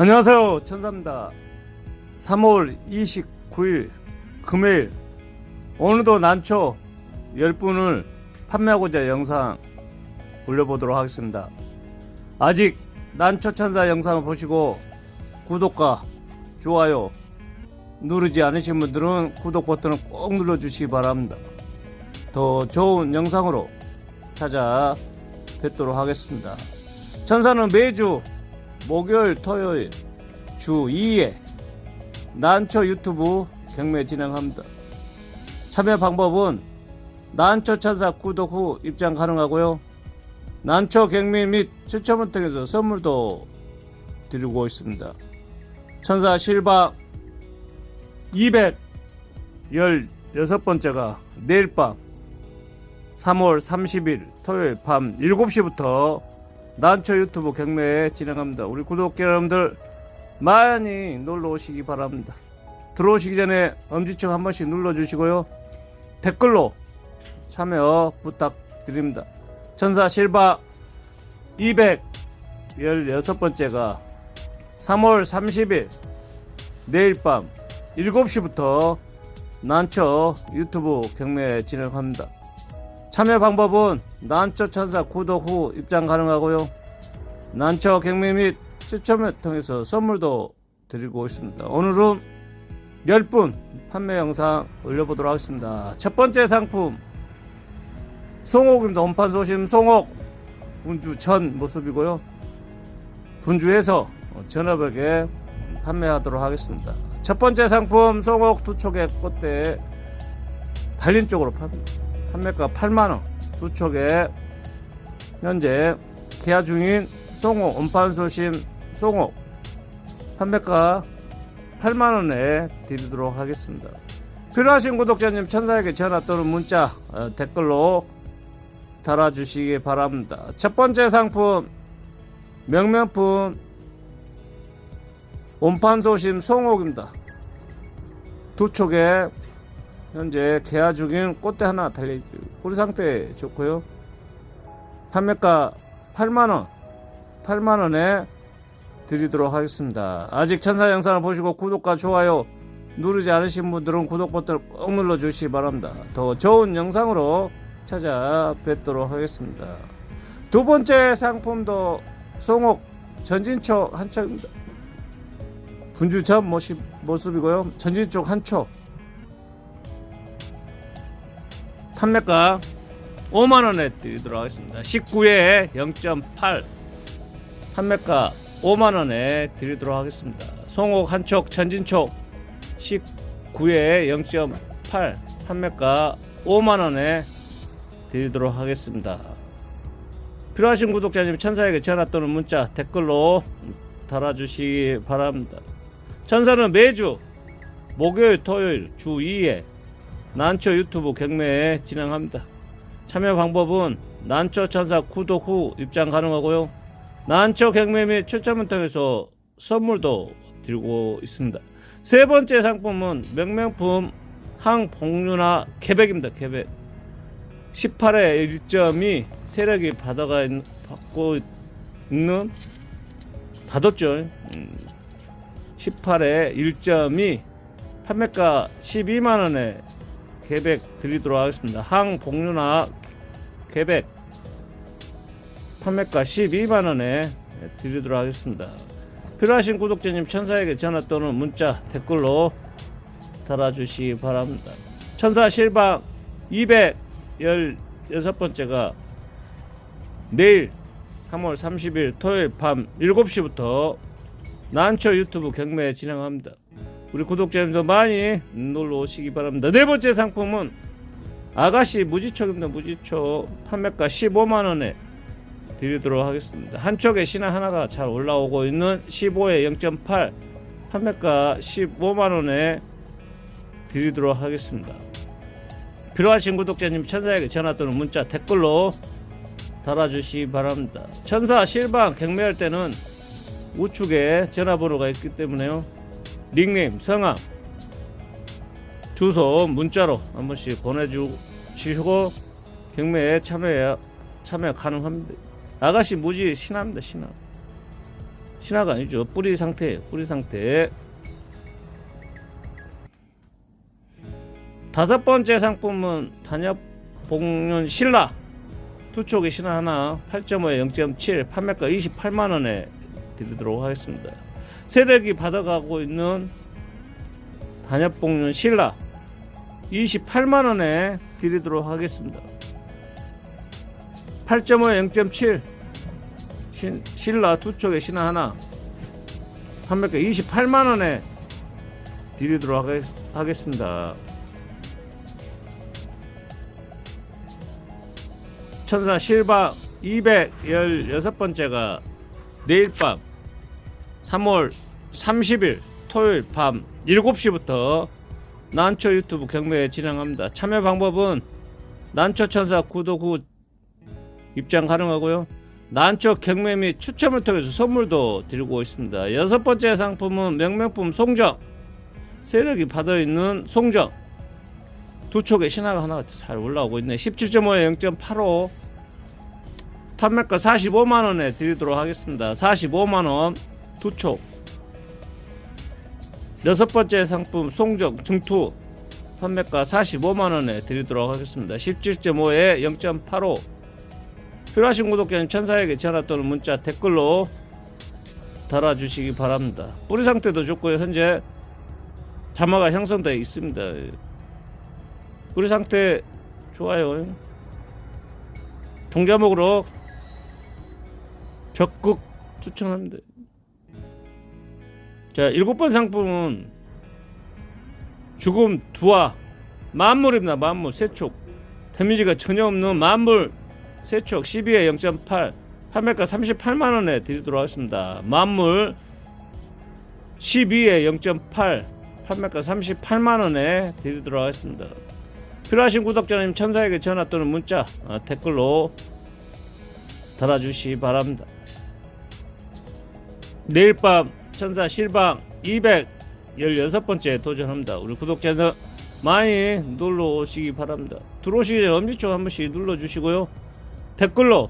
안녕하세요. 천사입니다. 3월 29일 금요일. 오늘도 난초 10분을 판매하고자 영상 올려보도록 하겠습니다. 아직 난초 천사 영상을 보시고 구독과 좋아요 누르지 않으신 분들은 구독 버튼을 꼭 눌러주시기 바랍니다. 더 좋은 영상으로 찾아뵙도록 하겠습니다. 천사는 매주 목요일, 토요일 주 2회 난초 유튜브 경매 진행합니다. 참여 방법은 난초 천사 구독 후 입장 가능하고요. 난초 경매 및 추첨을 통해서 선물도 드리고 있습니다. 천사 실박 216번째가 내일 밤 3월 30일 토요일 밤 7시부터 난초 유튜브 경매 진행합니다. 우리 구독자 여러분들 많이 놀러 오시기 바랍니다. 들어오시기 전에 엄지척 한 번씩 눌러주시고요. 댓글로 참여 부탁드립니다. 천사 실바 216번째가 3월 30일 내일 밤 7시부터 난초 유튜브 경매 진행합니다. 참여 방법은 난초 천사 구독 후 입장 가능하고요. 난초 경매 및 추첨을 통해서 선물도 드리고 있습니다. 오늘은 10분 판매 영상 올려보도록 하겠습니다. 첫 번째 상품 송옥입니다. 온판 소심 송옥 분주 전 모습이고요. 분주해서 전업에게 판매하도록 하겠습니다. 첫 번째 상품 송옥 두 촉의 꽃대 달린 쪽으로 판매. 판매가 8만원. 두 촉에 현재 계약 중인 송호 온판 소심 송호. 판매가 8만원에 드리도록 하겠습니다. 필요하신 구독자님 천사에게 전화 또는 문자 어, 댓글로 달아주시기 바랍니다. 첫 번째 상품 명명품. 온판 소심 송옥입니다. 두 촉에 현재 개화 중인 꽃대 하나 달려있죠. 뿌리 상태 좋고요. 판매가 8만원, 8만원에 드리도록 하겠습니다. 아직 천사 영상을 보시고 구독과 좋아요 누르지 않으신 분들은 구독 버튼을 꼭 눌러주시기 바랍니다. 더 좋은 영상으로 찾아뵙도록 하겠습니다. 두 번째 상품도 송옥 전진초 한 촉입니다. 분주 전 모습, 모습이고요. 전진쪽 한 촉. 판매가 5만원에 드리도록 하겠습니다. 19에 0.8 판매가 5만원에 드리도록 하겠습니다. 송옥 한촉 전진촉 19에 0.8 판매가 5만원에 드리도록 하겠습니다. 필요하신 구독자님 천사에게 전화 또는 문자 댓글로 달아주시기 바랍니다. 천사는 매주 목요일 토요일 주 2회 난초 유튜브 경매 진행합니다. 참여 방법은 난초 천사 구독 후 입장 가능하고요. 난초 경매 및 추첨을 통해서 선물도 드리고 있습니다. 세 번째 상품은 명명품 항복륜화 개백입니다. 개백 18회 1점이 세력이 받아가 있, 받고 있는 받았죠. 음, 18회 1점이 판매가 12만 원에 개백 드리도록 하겠습니다. 항복륜화 개백 판매가 12만원에 드리도록 하겠습니다. 필요하신 구독자님 천사에게 전화 또는 문자 댓글로 달아주시기 바랍니다. 천사 실방 216번째가 내일 3월 30일 토요일 밤 7시부터 난초 유튜브 경매 진행합니다. 우리 구독자님도 많이 놀러 오시기 바랍니다. 네 번째 상품은 아가씨 무지촉입니다. 무지촉 판매가 15만 원에 드리도록 하겠습니다. 한쪽에 신화 하나가 잘 올라오고 있는 15에 0.8 판매가 15만 원에 드리도록 하겠습니다. 필요하신 구독자님 천사에게 전화 또는 문자 댓글로 달아주시기 바랍니다. 천사 실방 경매할 때는 우측에 전화번호가 있기 때문에요. 닉네임, 성함, 주소 문자로 한 번씩 보내주시고 경매에 참여 참여 가능합니다. 아가씨 무지 신합니다 신합. 신화가 아니죠. 뿌리 상태예요. 뿌리 상태. 다섯 번째 상품은 단엽 복륜 신라 두 촉의 신화 하나 8.5에 0.7 판매가 28만 원에 드리도록 하겠습니다. 세력이 받아가고 있는 단엽 복륜 신라 28만 원에 드리도록 하겠습니다. 8.5에 0.7 신, 신라 두 촉의 신화 하나 판매가 28만 원에 드리도록 하겠, 하겠습니다. 천사 실바 216번째가 내일 밤 3월 30일 토요일 밤 7시부터 난초 유튜브 경매에 진행합니다. 참여 방법은 난초 천사 구독 후 입장 가능하고요. 난초 경매 및 추첨을 통해서 선물도 드리고 있습니다. 여섯 번째 상품은 명명품 송정 세력이 받아 있는 송정 두 촉의 신화가 하나 잘 올라오고 있네. 17.5에 0.85 판매가 45만 원에 드리도록 하겠습니다. 45만 원 두 촉. 여섯 번째 상품 송정 중투 판매가 45만 원에 드리도록 하겠습니다. 17.5에 0.85 필요하신 구독자는 천사에게 전화 또는 문자 댓글로 달아주시기 바랍니다. 뿌리 상태도 좋고요. 현재 자마가 형성되어 있습니다. 뿌리 상태 좋아요. 종자목으로 적극 추천합니다. 자, 일곱 번 상품은 죽음 두화 만물입니다. 만물 세촉 데미지가 전혀 없는 만물 세촉 12에 0.8 판매가 38만 원에 드리도록 하겠습니다. 만물 12에 0.8 판매가 38만 원에 드리도록 하겠습니다. 필요하신 구독자님 천사에게 전화 또는 문자 어, 댓글로 달아주시기 바랍니다. 내일 밤 천사 실방 216번째 도전합니다. 우리 구독자들 많이 놀러 오시기 바랍니다. 들어오시기 전에 엄지척 한 번씩 눌러주시고요. 댓글로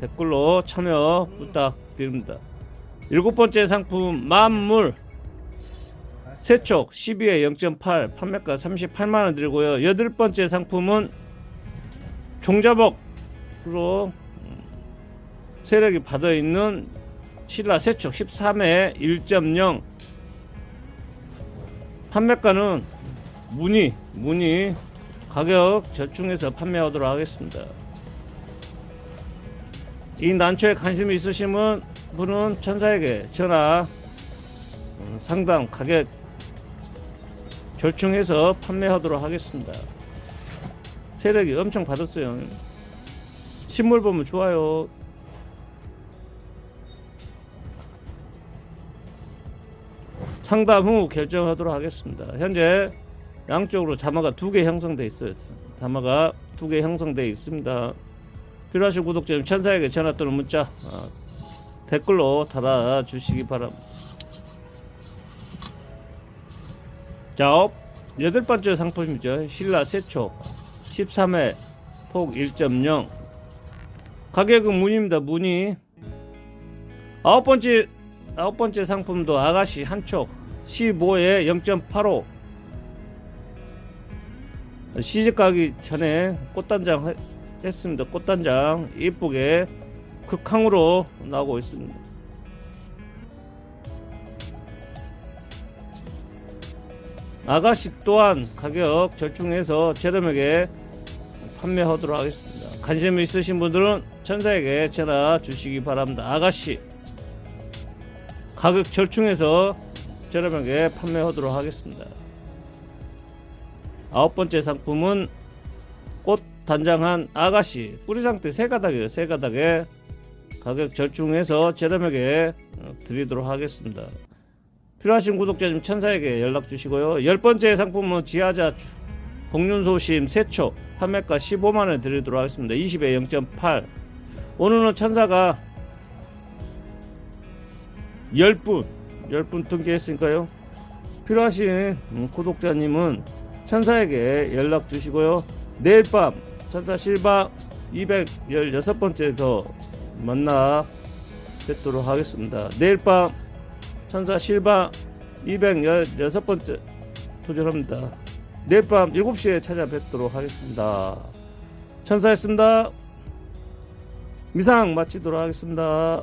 댓글로 참여 부탁드립니다. 일곱 번째 상품 만물 세촉 12에 0.8 판매가 38만 원 드리고요. 여덟 번째 상품은 종자복으로 음, 세력이 받아 있는 신라 세촉 13에 1.0 판매가는 문의 문의 가격 절충해서 판매하도록 하겠습니다. 이 난초에 관심 있으신 분은 천사에게 전화 음, 상담 가격 절충해서 판매하도록 하겠습니다. 세력이 엄청 받았어요. 신물 보면 좋아요. 상담 후 결정하도록 하겠습니다. 현재 양쪽으로 자마가 두 개 형성돼 있어요. 자마가 두 개 형성돼 있습니다. 필요하신 구독자님 천사에게 전화 또는 문자 어, 댓글로 달아주시기 바랍니다. 자, 업. 여덟 번째 상품이죠. 신라 세촉 13회 폭 1.0 가격은 문입니다. 문이 아홉 번째 아홉 번째 상품도 아가씨 한촉 15에 0.85 시집 가기 전에 꽃단장 해- 했습니다. 꽃단장 이쁘게 극항으로 나오고 있습니다. 아가씨 또한 가격 절충해서 저렴하게 판매하도록 하겠습니다. 관심 있으신 분들은 천사에게 전화 주시기 바랍니다. 아가씨 가격 절충해서 저렴하게 판매하도록 하겠습니다. 아홉 번째 상품은 꽃 단장한 아가씨 뿌리 상태 세 가닥이에요. 세 가닥에 가격 절충해서 저렴하게 어, 드리도록 하겠습니다. 필요하신 구독자님 천사에게 연락 주시고요. 열 번째 상품은 지하자 복륜소심 세초 판매가 15만 원 드리도록 하겠습니다. 20에 0.8 오늘은 천사가 10분 10분 등기했으니까요. 필요하신 음, 구독자님은 천사에게 연락 주시고요. 내일 밤 천사 실바 216번째 더 만나 뵙도록 하겠습니다. 내일 밤 천사 실바 216번째 도전합니다. 내일 밤 7시에 찾아뵙도록 하겠습니다. 천사였습니다. 이상 마치도록 하겠습니다.